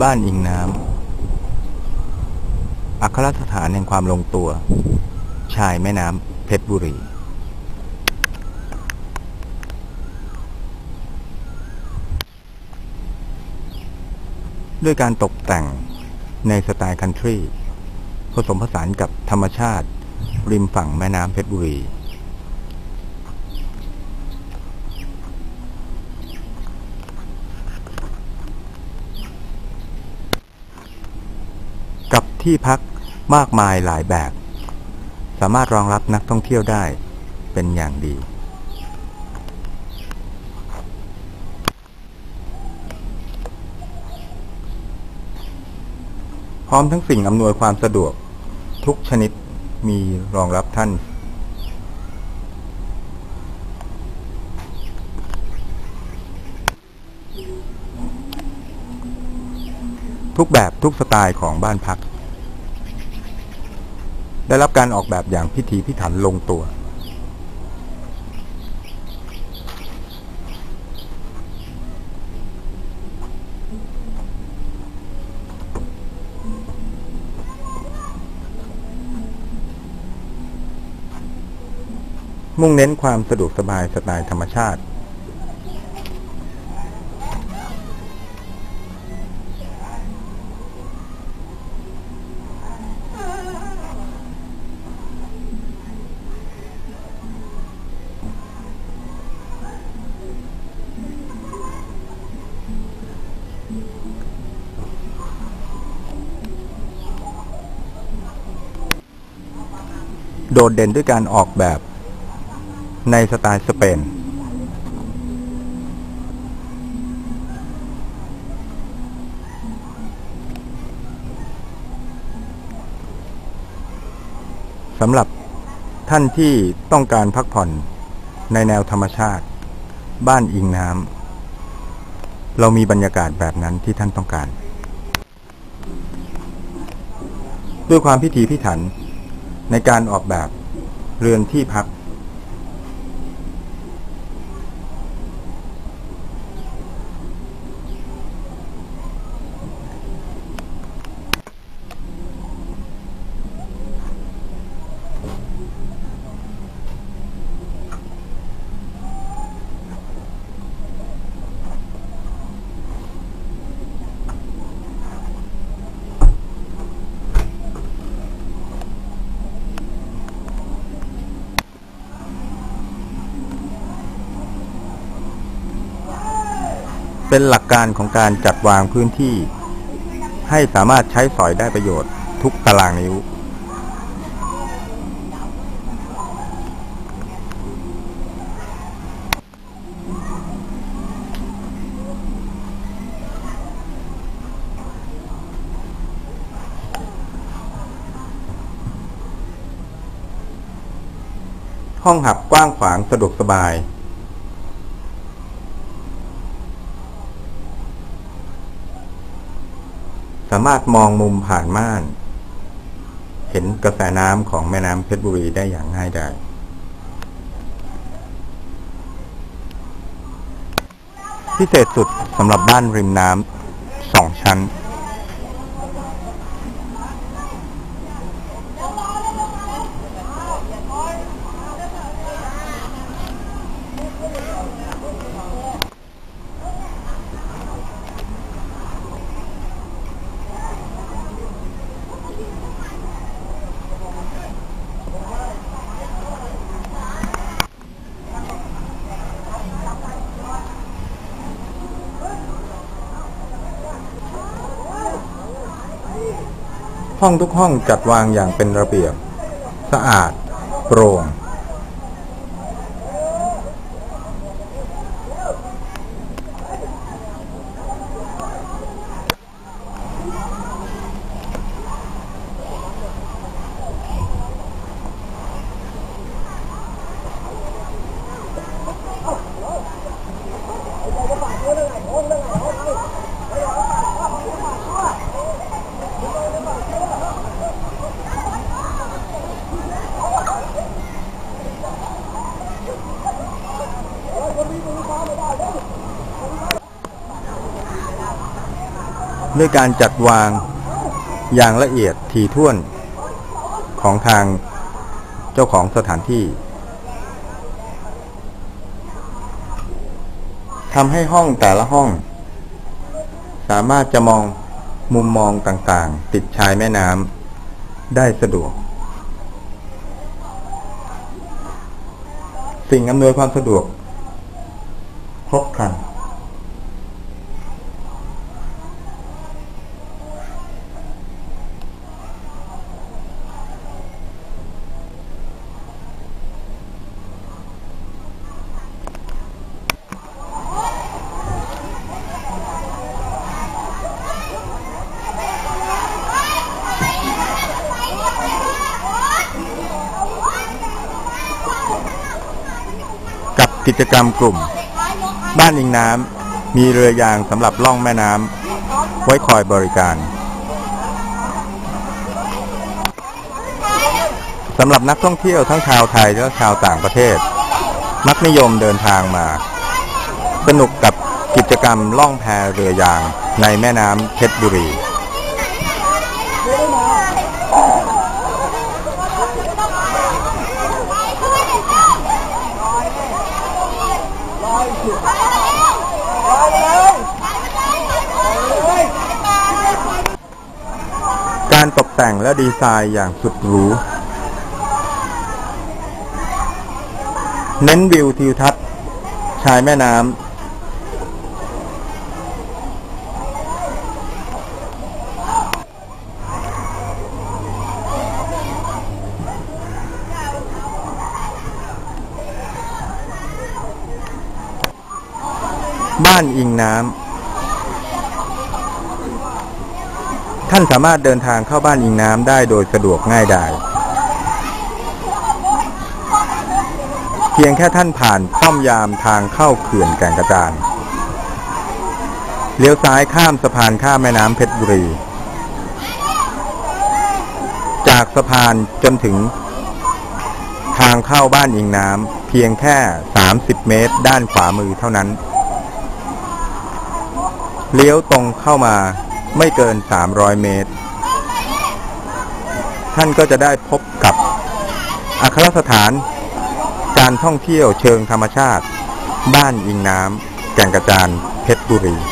บ้านอิงน้ำอัครสถานแห่งความลงตัว ชายแม่น้ำเพชรบุรีด้วยการตกแต่งในสไตล์คันทรีผสมผสานกับธรรมชาติ ริมฝั่งแม่น้ำเพชรบุรี กับ ที่พักมากมายหลายแบบ สามารถรองรับนักท่องเที่ยวได้เป็นอย่างดี พร้อมทั้งสิ่งอำนวยความสะดวกทุกชนิดมีรองรับท่าน ทุกแบบทุกสไตล์ของบ้านพัก ได้รับการออกแบบอย่างพิถีพิถันลงตัว มุ่งเน้นความสะดวกสบายสไตล์ธรรมชาติ โดดเด่นด้วยการออกแบบในสไตล์สเปน สำหรับท่านที่ต้องการพักผ่อนในแนวธรรมชาติ บ้านอิงน้ำเรามีบรรยากาศแบบนั้นที่ท่านต้องการ ด้วยความพิถีพิถัน ในการออกแบบเรือนที่พัก เป็นหลักการของการจัดวางพื้นที่ ให้สามารถใช้สอยได้ประโยชน์ทุกตารางนิ้ว ห้องหับกว้างขวางสะดวกสบาย สามารถมองมุมผ่านม่าน เห็นกระแสน้ำของแม่น้ำเพชรบุรีได้อย่างง่ายดายพิเศษสุดสำหรับบ้านริมน้ำสองชั้น ห้องทุกห้องจัดวางอย่างเป็นระเบียบ สะอาด โปร่ง ด้วยการจัดวางอย่างละเอียดถี่ถ้วนของทางเจ้าของสถานที่ทำให้ห้องแต่ละห้อง สามารถจะมองมุมมองต่างๆ ติดชายแม่น้ำได้สะดวก สิ่งอำนวยความสะดวกครบครัน กิจกรรมกลุ่ม บ้านอิงน้ำมีเรือยางสำหรับล่องแม่น้ำไว้คอยบริการสำหรับนักท่องเที่ยวทั้งชาวไทยและชาวต่างประเทศ มักนิยมเดินทางมา สนุกกับกิจกรรมล่องแพเรือยางในแม่น้ำเพชรบุรี การตกแต่งและดีไซน์อย่างสุดหรู เน้นวิวทิวทัศน์ ชายแม่น้ำ บ้านอิงน้ำ ท่านสามารถเดินทางเข้าบ้านอิงน้ำได้โดยสะดวกง่ายดาย เพียงแค่ท่านผ่านป้อมยามทางเข้าเขื่อนแก่งกระจานเลี้ยวซ้ายข้ามสะพานข้ามแม่น้ำเพชรบุรี จากสะพานจนถึง ทางเข้าบ้านอิงน้ำเพียงแค่ 30 เมตรด้านขวามือเท่านั้น เลี้ยวตรงเข้ามา ไม่เกิน 300 เมตร ท่านก็จะได้พบกับอัครสถาน การท่องเที่ยวเชิงธรรมชาติ บ้านอิงน้ำแก่งกระจานเพชรบุรี